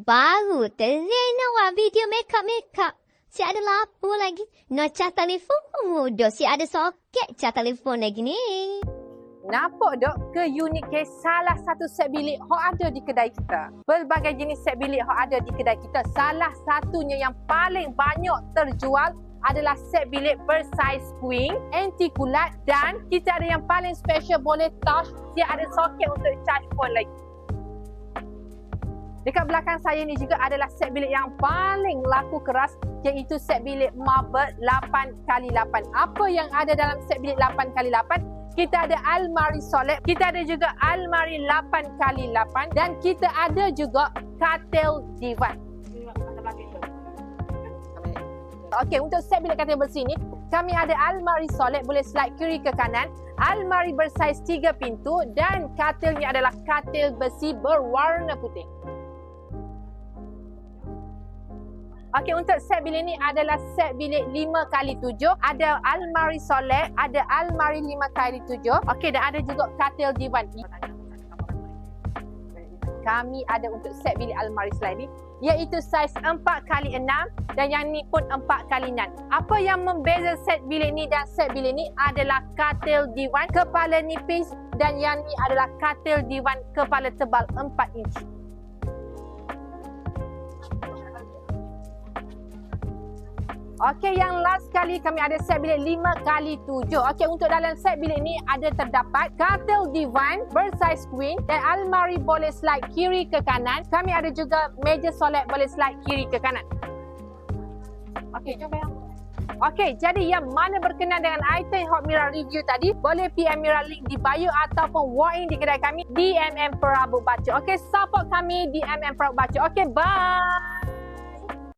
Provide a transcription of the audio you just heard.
Baru trend awak video makeup-makeup. Si ada lapar lagi. Nak cah telefon pun mudah. Si ada soket cah telefon lagi ni. Nampak dok keunikan salah satu set bilik hok ada di kedai kita. Pelbagai jenis set bilik hok ada di kedai kita. Salah satunya yang paling banyak terjual adalah set bilik bersaiz queen, anti kulat dan kita ada yang paling special boleh touch. Dia ada soket untuk charge phone lagi. Dekat belakang saya ni juga adalah set bilik yang paling laku keras iaitu set bilik marble 8x8. Apa yang ada dalam set bilik 8x8? kita ada almari solid, kita ada juga almari 8x8 dan kita ada juga katil divan. Okey, untuk set bilik katil bersih ni, kami ada almari solid boleh slide kiri ke kanan, almari bersaiz 3 pintu dan katilnya adalah katil besi berwarna putih. Okey, untuk set bilik ni adalah set bilik 5x7. Ada almari solek, ada almari 5x7. Okey, dan ada juga katil divan. Kami ada untuk set bilik almari slide ni iaitu saiz 4x6 dan yang ni pun 4x6. Apa yang membeza set bilik ni dan set bilik ni adalah katil divan kepala nipis dan yang ni adalah katil divan kepala tebal 4 inci. Okey, yang last kali kami ada set bilik 5 kali 7. Okey, untuk dalam set bilik ni ada terdapat katil divan bersaiz queen dan almari boleh slide kiri ke kanan. Kami ada juga meja solat boleh slide kiri ke kanan. Okey, jom bayang. Okey, jadi yang mana berkenan dengan item Hot Mirror review tadi, boleh PM Mirror link di bio ataupun walk in di kedai kami di MM Prabu Baca. Okey, support kami di MM Prabu Baca. Okey, bye.